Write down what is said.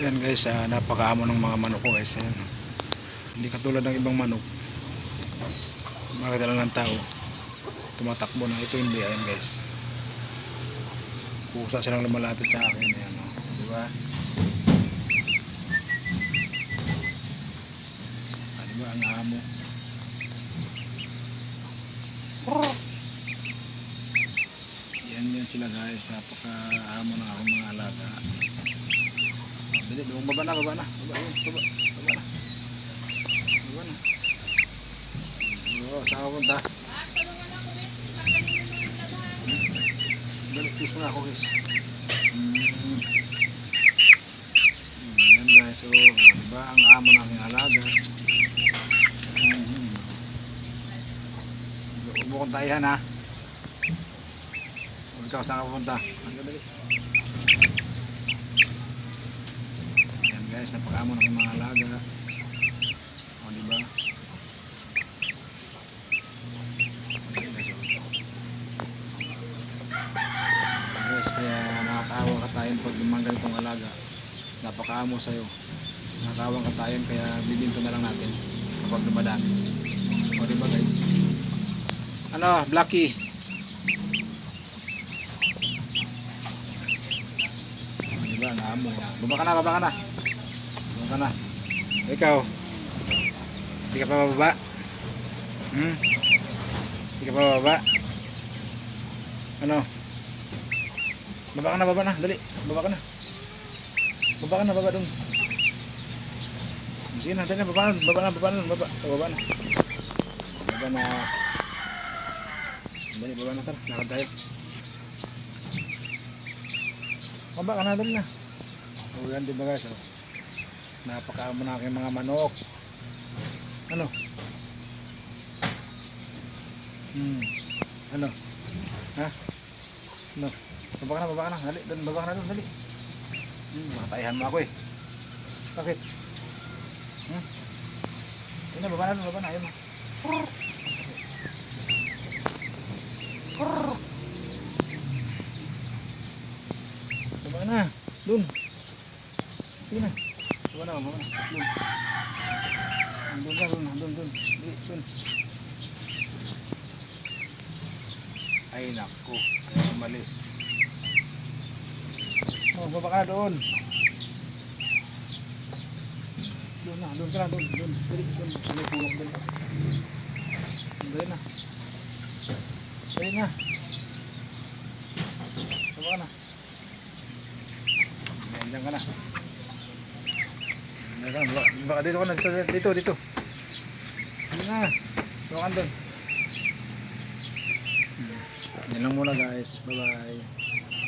Ayan guys, ah, napakaamo ng mga manok ko guys. Ayan. Hindi katulad ng ibang manok. Makita lang ng tao. Tumatakbo na. Ito hindi. Ayan guys. Kusa silang lumalapit sa akin. Ayan o. Di ba? Ah, di ba? Ang amo. Yan yan sila guys. Napaka-amo ng aking mga alaga. Dali, lumang baba na, baba na. Baba, baba, baba na. Baba na. Oo, saan ka punta? Dali, kiss mo na ako, kiss. Mm. Mm, Yan guys, so, diba ang amo ng alaga? Mm. Huwag mo kong tayan ha. Huwag ikaw, saan ka pupunta? Ang dali. Yan guys, napakamo ng mga alaga. O, di ba? Ayan, guys, kaya nakakaawa ka tayo pag mga ganitong alaga. Napakaamo sa'yo. Nakakaawa ka tayo kaya bibinto na lang natin kapag dumadami. O, di ba guys? Ano, Blacky? O, di ba, naamo. Baba ka na, baba ka na. Baba ka na. Ikaw, hindi ka pa bababa? Hmm? Hindi ka pa bababa? Ano? Baba ka na, baba na. Dali. Baba ka na. Na, baba dun. Sige na, dali na. Baba na, baba na, baba na. Baba, baba na. Baba na. Dali, baba na. Tara, lakad tayo. Baba ka na, dali na. O yan, di ba guys? Oh. Napakaamo na aking mga manok. Ano? Hmm. Ano? Ha? Ano? Baba ka na, baba ka na. Dali, dali, baba ka na doon, dali. Hmm, makatayahan mo ako eh. Bakit? Hmm? Yun na, baba na doon, baba na. Ayaw mo. Baba ka na. Doon. Na. Doon. Doon, doon, doon. Dali, doon. Ay, naku. Ayaw umalis. Oh, baba ka na doon. Doon na, doon ka na, doon, doon. Dali, doon. May pulong doon. Dali na. Dali na. Baba ka na. Ayan, dyan ka na. Dyan ka na, baba, baba dito ka na, dito, dito, dito. Dito na. Baba ka doon. Yan lang muna guys. Bye-bye.